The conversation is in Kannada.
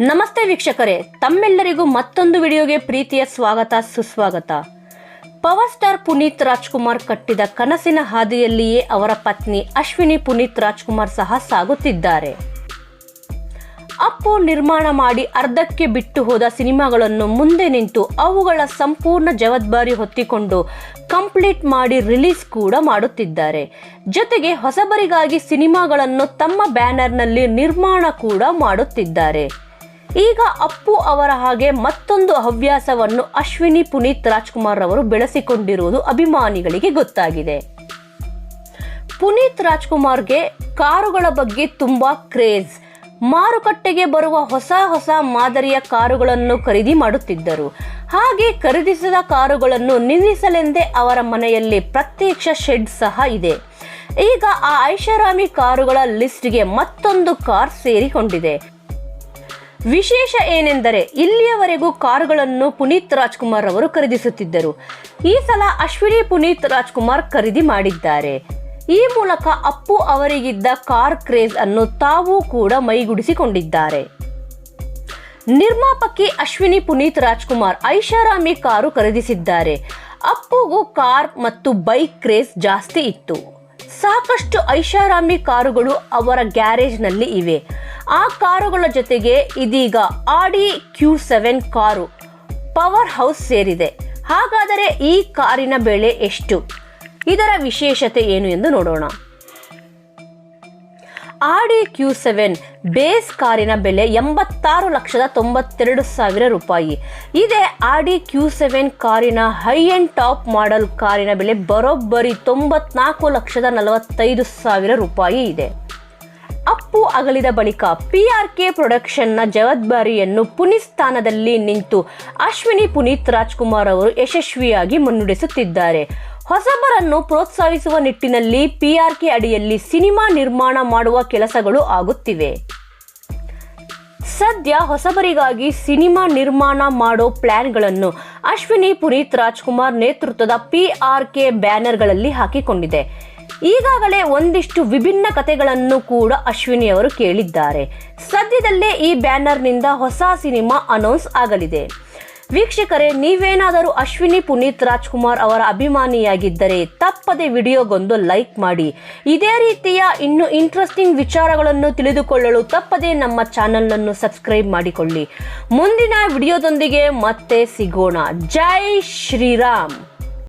ನಮಸ್ತೆ ವೀಕ್ಷಕರೇ, ತಮ್ಮೆಲ್ಲರಿಗೂ ಮತ್ತೊಂದು ವಿಡಿಯೋಗೆ ಪ್ರೀತಿಯ ಸ್ವಾಗತ, ಸುಸ್ವಾಗತ. ಪವರ್ ಸ್ಟಾರ್ ಪುನೀತ್ ರಾಜ್ಕುಮಾರ್ ಕಟ್ಟಿದ ಕನಸಿನ ಹಾದಿಯಲ್ಲಿಯೇ ಅವರ ಪತ್ನಿ ಅಶ್ವಿನಿ ಪುನೀತ್ ರಾಜ್ಕುಮಾರ್ ಸಹ ಸಾಗುತ್ತಿದ್ದಾರೆ. ಅಪ್ಪು ನಿರ್ಮಾಣ ಮಾಡಿ ಅರ್ಧಕ್ಕೆ ಬಿಟ್ಟು ಹೋದ ಸಿನಿಮಾಗಳನ್ನು ಮುಂದೆ ನಿಂತು ಅವುಗಳ ಸಂಪೂರ್ಣ ಜವಾಬ್ದಾರಿ ಹೊತ್ತಿಕೊಂಡು ಕಂಪ್ಲೀಟ್ ಮಾಡಿ ರಿಲೀಸ್ ಕೂಡ ಮಾಡುತ್ತಿದ್ದಾರೆ. ಜೊತೆಗೆ ಹೊಸಬರಿಗಾಗಿ ಸಿನಿಮಾಗಳನ್ನು ತಮ್ಮ ಬ್ಯಾನರ್ನಲ್ಲಿ ನಿರ್ಮಾಣ ಕೂಡ ಮಾಡುತ್ತಿದ್ದಾರೆ. ಈಗ ಅಪ್ಪು ಅವರ ಹಾಗೆ ಮತ್ತೊಂದು ಹವ್ಯಾಸವನ್ನು ಅಶ್ವಿನಿ ಪುನೀತ್ ರಾಜ್ಕುಮಾರ್ ಅವರು ಬೆಳೆಸಿಕೊಂಡಿರುವುದು ಅಭಿಮಾನಿಗಳಿಗೆ ಗೊತ್ತಾಗಿದೆ. ಪುನೀತ್ ರಾಜ್ಕುಮಾರ್ಗೆ ಕಾರುಗಳ ಬಗ್ಗೆ ತುಂಬಾ ಕ್ರೇಜ್. ಮಾರುಕಟ್ಟೆಗೆ ಬರುವ ಹೊಸ ಹೊಸ ಮಾದರಿಯ ಕಾರುಗಳನ್ನು ಖರೀದಿ ಮಾಡುತ್ತಿದ್ದರು. ಹಾಗೆ ಖರೀದಿಸಿದ ಕಾರುಗಳನ್ನು ನಿಲ್ಲಿಸಲೆಂದೇ ಅವರ ಮನೆಯಲ್ಲಿ ಪ್ರತ್ಯಕ್ಷ ಶೆಡ್ ಸಹ ಇದೆ. ಈಗ ಆ ಐಷಾರಾಮಿ ಕಾರುಗಳ ಲಿಸ್ಟ್ಗೆ ಮತ್ತೊಂದು ಕಾರ್ ಸೇರಿಕೊಂಡಿದೆ. ವಿಶೇಷ ಏನೆಂದರೆ ಇಲ್ಲಿಯವರೆಗೂ ಕಾರುಗಳನ್ನು ಪುನೀತ್ ರಾಜ್ಕುಮಾರ್ ಅವರು ಖರೀದಿಸುತ್ತಿದ್ದರು. ಈ ಸಲ ಅಶ್ವಿನಿ ಪುನೀತ್ ರಾಜ್ಕುಮಾರ್ ಖರೀದಿ ಮಾಡಿದ್ದಾರೆ. ಈ ಮೂಲಕ ಅಪ್ಪು ಅವರಿಗಿದ್ದ ಕಾರ್ ಕ್ರೇಜ್ ಅನ್ನು ತಾವೂ ಕೂಡ ಮೈಗೂಡಿಸಿಕೊಂಡಿದ್ದಾರೆ. ನಿರ್ಮಾಪಕಿ ಅಶ್ವಿನಿ ಪುನೀತ್ ರಾಜ್ಕುಮಾರ್ ಐಷಾರಾಮಿ ಕಾರು ಖರೀದಿಸಿದ್ದಾರೆ. ಅಪ್ಪುಗೂ ಕಾರ್ ಮತ್ತು ಬೈಕ್ ಕ್ರೇಜ್ ಜಾಸ್ತಿ ಇತ್ತು. ಸಾಕಷ್ಟು ಐಷಾರಾಮಿ ಕಾರುಗಳು ಅವರ ಗ್ಯಾರೇಜ್ನಲ್ಲಿ ಇವೆ. ಆ ಕಾರುಗಳ ಜೊತೆಗೆ ಇದೀಗ Audi Q seven car power house ಸೇರಿದೆ. ಹಾಗಾದರೆ ಈ ಕಾರಿನ ಬೆಲೆ ಎಷ್ಟು? ಇದರ ವಿಶೇಷತೆ ಏನು ಎಂದು ನೋಡೋಣ. ಆಡಿ ಕ್ಯೂ ಸೆವೆನ್ ಬೇಸ್ ಕಾರಿನ ಬೆಲೆ ಎಂಬತ್ತಾರು ಲಕ್ಷದ ತೊಂಬತ್ತೆರಡು ಸಾವಿರ ರೂಪಾಯಿ. ಇದೇ ಆಡಿ ಕ್ಯೂ ಸೆವೆನ್ ಕಾರಿನ ಹೈ ಅಂಡ್ ಟಾಪ್ ಮಾಡೆಲ್ ಕಾರಿನ ಬೆಲೆ ಬರೋಬ್ಬರಿ ತೊಂಬತ್ನಾಲ್ಕು ಲಕ್ಷದ ನಲವತ್ತೈದು ಸಾವಿರ ರೂಪಾಯಿ ಇದೆ. ಅಪ್ಪು ಅಗಲಿದ ಬಳಿಕ ಪಿ ಆರ್ ಕೆ ಪ್ರೊಡಕ್ಷನ್ನ ಜವಾಬ್ದಾರಿಯನ್ನು ಪುನೀತ್ ಸ್ಥಾನದಲ್ಲಿ ನಿಂತು ಅಶ್ವಿನಿ ಪುನೀತ್ ರಾಜ್ಕುಮಾರ್ ಅವರು ಯಶಸ್ವಿಯಾಗಿ ಮುನ್ನಡೆಸುತ್ತಿದ್ದಾರೆ. ಹೊಸಬರನ್ನು ಪ್ರೋತ್ಸಾಹಿಸುವ ನಿಟ್ಟಿನಲ್ಲಿ ಪಿಆರ್ಕೆ ಅಡಿಯಲ್ಲಿ ಸಿನಿಮಾ ನಿರ್ಮಾಣ ಮಾಡುವ ಕೆಲಸಗಳು ಆಗುತ್ತಿವೆ. ಸದ್ಯ ಹೊಸಬರಿಗಾಗಿ ಸಿನಿಮಾ ನಿರ್ಮಾಣ ಮಾಡೋ ಪ್ಲಾನ್ಗಳನ್ನು ಅಶ್ವಿನಿ ಪುನೀತ್ ರಾಜ್ಕುಮಾರ್ ನೇತೃತ್ವದ ಪಿಆರ್ಕೆ ಬ್ಯಾನರ್ಗಳಲ್ಲಿ ಹಾಕಿಕೊಂಡಿದೆ. ಈಗಾಗಲೇ ಒಂದಿಷ್ಟು ವಿಭಿನ್ನ ಕಥೆಗಳನ್ನು ಕೂಡ ಅಶ್ವಿನಿ ಅವರು ಕೇಳಿದ್ದಾರೆ. ಸದ್ಯದಲ್ಲೇ ಈ ಬ್ಯಾನರ್ನಿಂದ ಹೊಸ ಸಿನಿಮಾ ಅನೌನ್ಸ್ ಆಗಲಿದೆ. ವೀಕ್ಷಕರೇ, ನೀವೇನಾದರೂ ಅಶ್ವಿನಿ ಪುನೀತ್ ರಾಜ್ಕುಮಾರ್ ಅವರ ಅಭಿಮಾನಿಯಾಗಿದ್ದರೆ ತಪ್ಪದೆ ವಿಡಿಯೋಗೊಂದು ಲೈಕ್ ಮಾಡಿ. ಇದೇ ರೀತಿಯ ಇನ್ನು ಇಂಟ್ರೆಸ್ಟಿಂಗ್ ವಿಚಾರಗಳನ್ನು ತಿಳಿದುಕೊಳ್ಳಲು ತಪ್ಪದೆ ನಮ್ಮ ಚಾನಲನ್ನು ಸಬ್ಸ್ಕ್ರೈಬ್ ಮಾಡಿಕೊಳ್ಳಿ. ಮುಂದಿನ ವಿಡಿಯೋದೊಂದಿಗೆ ಮತ್ತೆ ಸಿಗೋಣ. ಜೈ ಶ್ರೀರಾಮ್.